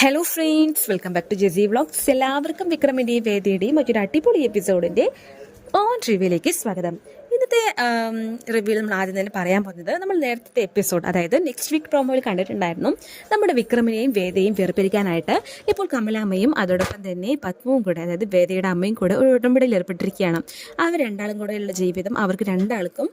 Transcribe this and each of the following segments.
Hello friends welcome back to Jessy vlogs എല്ലാവർക്കും വിക്രമിന്റെയും വേദിയുടെയും മറ്റൊരു അടിപൊളി എപ്പിസോഡിന്റെ ഓൺ റിവ്യൂയിലേക്ക് സ്വാഗതം. ഇന്നത്തെ റിവ്യൂവിൽ നമ്മൾ ആദ്യം തന്നെ പറയാൻ പോകുന്നത് നമ്മൾ നേരത്തെ എപ്പിസോഡ് അതായത് നെക്സ്റ്റ് വീക്ക് പ്രോമോയിൽ കണ്ടിട്ടുണ്ടായിരുന്നു. നമ്മുടെ വിക്രമിനെയും വേദയും വേർപിരിക്കാനായിട്ട് ഇപ്പോൾ കമലാമ്മയും അതോടൊപ്പം തന്നെ പത്മവും കൂടെ അതായത് വേദയുടെ അമ്മയും കൂടെ ഒരു ഉടമ്പടിയിൽ ഏർപ്പെട്ടിരിക്കുകയാണ്. അവർ രണ്ടാളും കൂടെയുള്ള ജീവിതം അവർക്ക് രണ്ടാൾക്കും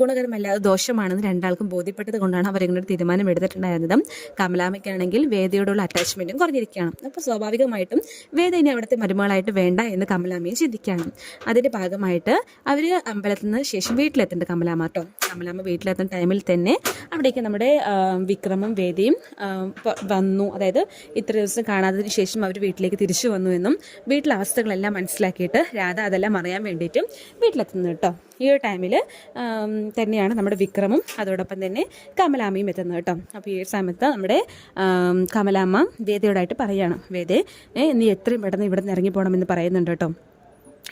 ഗുണകരമല്ലാതെ ദോഷമാണെന്ന് രണ്ടാൾക്കും ബോധ്യപ്പെട്ടത് കൊണ്ടാണ് അവർ ഇങ്ങനെ ഒരു തീരുമാനം എടുത്തിട്ടുണ്ടായിരുന്നത്. കമലാമ്മയ്ക്കാണെങ്കിൽ വേദയോടുള്ള അറ്റാച്ച്മെന്റും കുറഞ്ഞിരിക്കുകയാണ്. അപ്പോൾ സ്വാഭാവികമായിട്ടും വേദ ഇനി അവിടുത്തെ മരുമകളായിട്ട് വേണ്ട എന്ന് കമലാമ്മയും ചിന്തിക്കുകയാണ്. അതിന്റെ ഭാഗമായിട്ട് അവർ അമ്പലത്തിൽ നിന്ന് ശേഷം വീട്ടിലെത്തേണ്ട കമലാമ്മ കേട്ടോ. കമലാമ്മ വീട്ടിലെത്തുന്ന ടൈമിൽ തന്നെ അവിടേക്ക് നമ്മുടെ വിക്രമം വേദിയും വന്നു. അതായത് ഇത്ര ദിവസം കാണാത്തതിന് ശേഷം അവർ വീട്ടിലേക്ക് തിരിച്ചു വന്നു എന്നും വീട്ടിലെ അവസ്ഥകളെല്ലാം മനസ്സിലാക്കിയിട്ട് രാധ അതെല്ലാം അറിയാൻ വേണ്ടിയിട്ടും വീട്ടിലെത്തുന്നു കേട്ടോ. ഈ ഒരു ടൈമിൽ തന്നെയാണ് നമ്മുടെ വിക്രമും അതോടൊപ്പം തന്നെ കമലാമ്മയും എത്തുന്നത് കേട്ടോ. അപ്പോൾ ഈ ഒരു സമയത്ത് നമ്മുടെ കമലാമ്മ വേദയോടായിട്ട് പറയാണ്. വേദേ നീ എത്രയും പെട്ടെന്ന് ഇവിടെ നിന്ന് ഇറങ്ങിപ്പോകണമെന്ന് പറയുന്നുണ്ട് കേട്ടോ.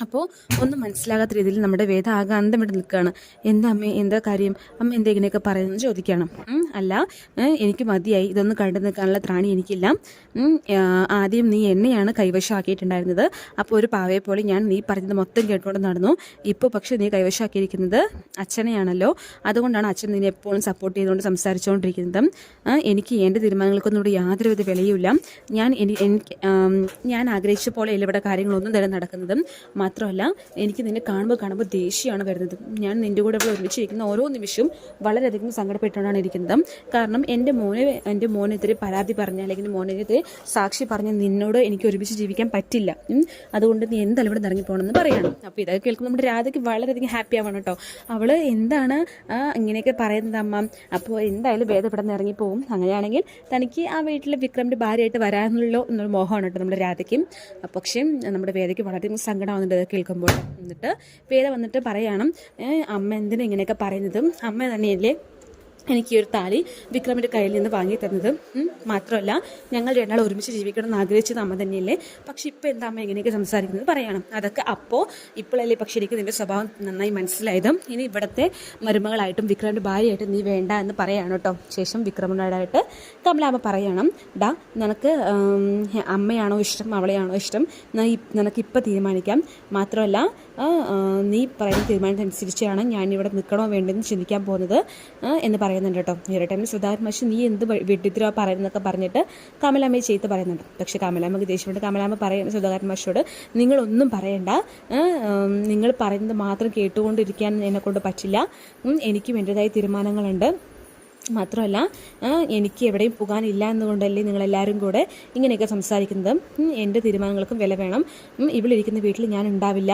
അപ്പോൾ ഒന്നും മനസ്സിലാകാത്ത രീതിയിൽ നമ്മുടെ വേദ ആകെ ഇവിടെ നിൽക്കുകയാണ്. എന്താ അമ്മേ? എന്താ കാര്യം? അമ്മ എന്താ ഇങ്ങനെയൊക്കെ പറയുന്നത് ചോദിക്കണം അല്ല എനിക്ക് മതിയായി. ഇതൊന്നും കണ്ടു നിൽക്കാനുള്ള ത്രാണി എനിക്കില്ല. ആദ്യം നീ എന്നെയാണ് കൈവശമാക്കിയിട്ടുണ്ടായിരുന്നത്. അപ്പോൾ ഒരു പാവയെ പോലെ ഞാൻ നീ പറഞ്ഞത് മൊത്തം കേട്ടുകൊണ്ട് നടന്നു. ഇപ്പോൾ പക്ഷേ നീ കൈവശമാക്കിയിരിക്കുന്നത് അച്ഛനെയാണല്ലോ. അതുകൊണ്ടാണ് അച്ഛൻ നിന്നെ എപ്പോഴും സപ്പോർട്ട് ചെയ്തുകൊണ്ട് സംസാരിച്ചുകൊണ്ടിരിക്കുന്നത്. എനിക്ക് എന്റെ തീരുമാനങ്ങൾക്കൊന്നും ഇവിടെ യാതൊരുവിധ വിലയുമില്ല. ഞാൻ എനിക്ക് ഞാൻ ആഗ്രഹിച്ച പോലെ അല്ല ഇവിടെ കാര്യങ്ങളൊന്നും തന്നെ നടക്കുന്നത്. മാത്രമല്ല എനിക്ക് നിന്നെ കാണുമ്പോൾ കാണുമ്പോൾ ദേഷ്യമാണ് വരുന്നത്. ഞാൻ നിന്റെ കൂടെ ഇവിടെ ഒരുമിച്ചിരിക്കുന്ന ഓരോ നിമിഷവും വളരെയധികം സങ്കടപ്പെട്ടുകൊണ്ടാണ് ഇരിക്കുന്നത്. കാരണം എന്റെ മോനെ എന്റെ മോനെതിരെ പരാതി പറഞ്ഞ അല്ലെങ്കിൽ മോനെതിരെ സാക്ഷി പറഞ്ഞ നിന്നോട് എനിക്ക് ഒരുമിച്ച് ജീവിക്കാൻ പറ്റില്ല. അതുകൊണ്ട് നീ എന്തായാലും ഇവിടെ ഇറങ്ങി പോകണമെന്ന് പറയണം. അപ്പോൾ ഇതൊക്കെ കേൾക്കുമ്പോൾ നമ്മുടെ രാധയ്ക്ക് വളരെയധികം ഹാപ്പി ആവണം കേട്ടോ. അവൾ എന്താണ് ഇങ്ങനെയൊക്കെ പറയുന്നത് അമ്മ? അപ്പോൾ എന്തായാലും വേദം ഇവിടെ നിന്ന് ഇറങ്ങിപ്പോവും അങ്ങനെയാണെങ്കിൽ തനിക്ക് ആ വീട്ടിലെ വിക്രമിന്റെ ഭാര്യയായിട്ട് വരാനുള്ളൂ എന്നൊരു മോഹമാണ് കേട്ടോ നമ്മുടെ രാധയ്ക്കും. പക്ഷേ നമ്മുടെ വേദയ്ക്ക് വളരെയധികം സങ്കടമാവുന്നുണ്ട്. ഇത് കേൾക്കുമ്പോൾ എന്നിട്ട് വേദ വന്നിട്ട് പറയണം. അമ്മ എന്തിനാ ഇങ്ങനെയൊക്കെ പറയുന്നത്? അമ്മ തന്നെയല്ലേ എനിക്ക് ഈ ഒരു താലി വിക്രമിന്റെ കയ്യിൽ നിന്ന് വാങ്ങി തന്നത്. മാത്രമല്ല ഞങ്ങൾ രണ്ടാൾ ഒരുമിച്ച് ജീവിക്കണം എന്ന് ആഗ്രഹിച്ചത് അമ്മ തന്നെയല്ലേ? പക്ഷെ ഇപ്പോൾ എന്താ അമ്മ എങ്ങനെയൊക്കെ സംസാരിക്കുന്നത്? പറയണം. അതൊക്കെ അപ്പോൾ ഇപ്പോഴല്ലേ പക്ഷെ എനിക്ക് നിന്റെ സ്വഭാവം നന്നായി മനസ്സിലായത്. ഇനി ഇവിടുത്തെ മരുമകളായിട്ടും വിക്രമിന്റെ ഭാര്യയായിട്ടും നീ വേണ്ട എന്ന് പറയാണ് കേട്ടോ. ശേഷം വിക്രമനോടായിട്ട് കമലാമ്മ പറയണം. ഡാ നിനക്ക് അമ്മയാണോ ഇഷ്ടം? അവളെയാണോ ഇഷ്ടം? നിനക്ക് ഇപ്പോൾ തീരുമാനിക്കാം. മാത്രമല്ല നീ പറയുന്ന തീരുമാനത്തിനനുസരിച്ചാണ് ഞാനിവിടെ നിൽക്കണോ വേണ്ടെന്ന് ചിന്തിക്കാൻ പോകുന്നത് എന്ന് എന്ന് പറയുന്നുണ്ട് കേട്ടോ. ഒരു ടൈമിൽ സുധാകരൻ മാഷ് നീ എന്ത് വെട്ടിത്തിരോ പറയുന്നൊക്കെ പറഞ്ഞിട്ട് കമലാമ്മയെ ചെയ്ത് പറയുന്നുണ്ട്. പക്ഷേ കമലാമ്മക്ക് ദേഷ്യമുണ്ട് കമലാമ്മ പറയുന്ന സുധാകരൻ മാഷോട് നിങ്ങളൊന്നും പറയണ്ട. നിങ്ങൾ പറയുന്നത് മാത്രം കേട്ടുകൊണ്ടിരിക്കാൻ എന്നെ കൊണ്ട് പറ്റില്ല. എനിക്കും എന്റെതായ തീരുമാനങ്ങളുണ്ട്. മാത്രമല്ല എനിക്ക് എവിടെയും പോകാനില്ല എന്നുകൊണ്ടല്ലേ നിങ്ങളെല്ലാവരും കൂടെ ഇങ്ങനെയൊക്കെ സംസാരിക്കുന്നത്. എന്റെ തീരുമാനങ്ങൾക്കും വില വേണം. ഇവളിരിക്കുന്ന വീട്ടിൽ ഞാൻ ഉണ്ടാവില്ല.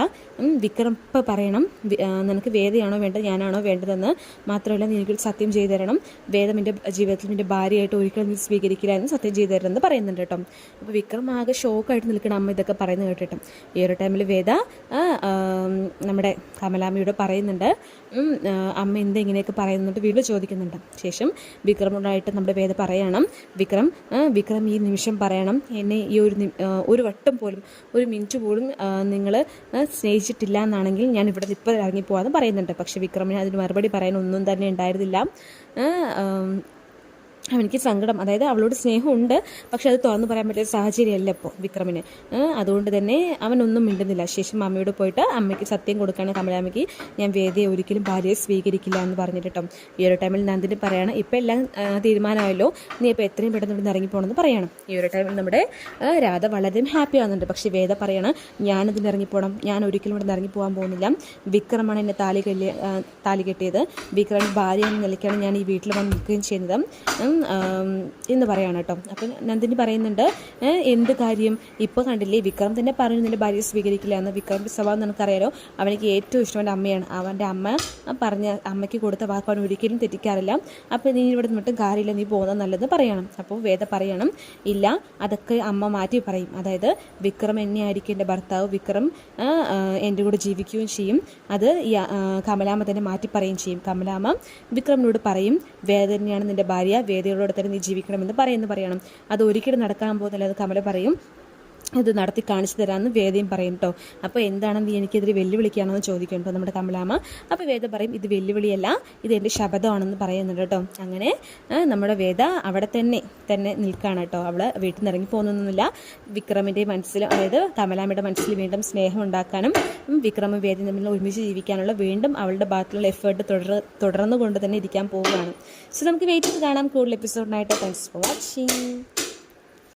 വിക്രം ഇപ്പം പറയണം നിനക്ക് വേദയാണോ വേണ്ടത് ഞാനാണോ വേണ്ടതെന്ന് മാത്രമല്ല നീ എനിക്കൊരു സത്യം ചെയ്തു തരണം. വേദം എന്റെ ജീവിതത്തിൽ എന്റെ ഭാര്യയായിട്ട് ഒരിക്കലും നീ സ്വീകരിക്കില്ല എന്ന് സത്യം ചെയ്തു തരണം എന്ന് പറയുന്നുണ്ട് കേട്ടോ. അപ്പോൾ വിക്രം ആകെ ഷോക്കായിട്ട് നിൽക്കണം അമ്മ ഇതൊക്കെ പറയുന്നത് കേട്ടിട്ടും. ഈ ഒരു ടൈമിൽ വേദ നമ്മുടെ കമലാമ്മയോട് പറയുന്നുണ്ട്. അമ്മ എന്താ ഇങ്ങനെയൊക്കെ പറയുന്നുണ്ട് വീണ്ടും ചോദിക്കുന്നുണ്ട്. ശേഷം വിക്രമോടായിട്ട് നമ്മുടെ വേദ പറയണം. വിക്രം വിക്രം ഈ നിമിഷം പറയണം. എന്നെ ഈ ഒരു ഒരു വട്ടം പോലും ഒരു മിനിറ്റ് പോലും നിങ്ങൾ സ്നേഹിച്ചിട്ടില്ല എന്നാണെങ്കിൽ ഞാൻ ഇവിടെ ഇപ്പോൾ ഇറങ്ങിപ്പോവാന്ന് പറയുന്നുണ്ട്. പക്ഷേ വിക്രമിന് അതിന് മറുപടി പറയാൻ ഒന്നും തന്നെ ഉണ്ടായിരുന്നില്ല. അവനിക്ക് സങ്കടം. അതായത് അവളോട് സ്നേഹമുണ്ട് പക്ഷെ അത് തുറന്നു പറയാൻ പറ്റിയ സാഹചര്യമല്ല ഇപ്പോൾ വിക്രമിന്. അതുകൊണ്ട് തന്നെ അവനൊന്നും മിണ്ടുന്നില്ല. ശേഷം അമ്മയോട് പോയിട്ട് അമ്മയ്ക്ക് സത്യം കൊടുക്കുകയാണ് കമലാമ്മയ്ക്ക്. ഞാൻ വേദിയെ ഒരിക്കലും ഭാര്യയെ സ്വീകരിക്കില്ല എന്ന് പറഞ്ഞിട്ട് ഈ ഒരു ടൈമിൽ നന്ദിനി പറയണം ഇപ്പം എല്ലാം തീരുമാനമായല്ലോ. നീ ഇപ്പോൾ എത്രയും പെട്ടെന്ന് ഇവിടെ നിന്ന് ഇറങ്ങിപ്പോകണമെന്ന് പറയണം. ഈ ഒരു ടൈമിൽ നമ്മുടെ രാധ വളരെയും ഹാപ്പി ആവുന്നുണ്ട്. പക്ഷേ വേദ പറയണം ഞാനതിന് ഇറങ്ങിപ്പോകണം ഞാൻ ഒരിക്കലും ഇവിടെ ഇറങ്ങി ഇറങ്ങിപ്പോകാൻ പോകുന്നില്ല. വിക്രമാണ് എന്നെ താലി കല്യ താലി കെട്ടിയത്. വിക്രം ഭാര്യ എന്ന നിലയ്ക്കാണ് ഞാൻ ഈ വീട്ടിൽ വന്ന് നിൽക്കുകയും ചെയ്യുന്നത്. ആം, എന്ന് പറയാണ് കേട്ടോ. അപ്പം നന്ദിനി പറയുന്നുണ്ട് എന്ത് കാര്യം? ഇപ്പോൾ കണ്ടില്ലേ വിക്രം തന്നെ പറഞ്ഞു നിന്റെ ഭാര്യയെ സ്വീകരിക്കില്ല എന്ന്. വിക്രമിന്റെ സ്വഭാവം നിനക്കറിയാലോ? അവനിക്ക് ഏറ്റവും ഇഷ്ടം അവന്റെ അമ്മയാണ്. അവന്റെ അമ്മ പറഞ്ഞ അമ്മയ്ക്ക് കൊടുത്ത വാക്ക് അവൻ ഒരിക്കലും തെറ്റിക്കാറില്ല. അപ്പോൾ നീ ഇവിടെ നിന്നിട്ടും കാര്യമില്ല നീ പോകുന്നത് നല്ലത് പറയണം. അപ്പോൾ വേദ പറയണം ഇല്ല അതൊക്കെ അമ്മ മാറ്റി പറയും. അതായത് വിക്രം എന്നെ ആയിരിക്കും എന്റെ ഭർത്താവ്. വിക്രം എന്റെ കൂടെ ജീവിക്കുകയും ചെയ്യും. അത് കമലാമ്മ തന്നെ മാറ്റി പറയുകയും ചെയ്യും. കമലാമ്മ വിക്രമിനോട് പറയും വേദ തന്നെയാണ് നിന്റെ ഭാര്യ വേദയോട് തന്നെ നീ ജീവിക്കണമെന്ന് പറയുന്നു പറയണം. അത് ഒരിക്കലും നടക്കാൻ പോകുന്നില്ല അത് കമല പറയും. ഇത് നടത്തി കാണിച്ചു തരാമെന്ന് വേദയും പറയും കേട്ടോ അപ്പോൾ എന്താണെന്ന് എനിക്കെതിരെ വെല്ലുവിളിക്കുകയാണെന്ന് ചോദിക്കും കേട്ടോ നമ്മുടെ കമലാമ്മ. അപ്പോൾ വേദ പറയും ഇത് വെല്ലുവിളിയല്ല ഇത് എന്റെ ശബ്ദമാണെന്ന് പറയുന്നുണ്ട് കേട്ടോ അങ്ങനെ നമ്മുടെ വേദ അവിടെ തന്നെ തന്നെ നിൽക്കുകയാണ് കേട്ടോ അവൾ വീട്ടിൽ നിന്ന് ഇറങ്ങി പോകുന്നൊന്നുമില്ല. വിക്രമിന്റെ മനസ്സിൽ അതായത് കമലാമ്മയുടെ മനസ്സിൽ വീണ്ടും സ്നേഹം ഉണ്ടാക്കാനും വിക്രമും വേദയും തമ്മിൽ ഒരുമിച്ച് ജീവിക്കാനുള്ള വീണ്ടും അവളുടെ ഭാഗത്തുള്ള എഫേർട്ട് തുടർ തുടർന്നുകൊണ്ട് തന്നെ ഇരിക്കാൻ പോവുകയാണ്. സോ നമുക്ക് വെയിറ്റ് ചെയ്ത് കാണാം കൂടുതൽ എപ്പിസോഡിനായിട്ട് താങ്ക്സ് ഫോർ വാച്ചിങ്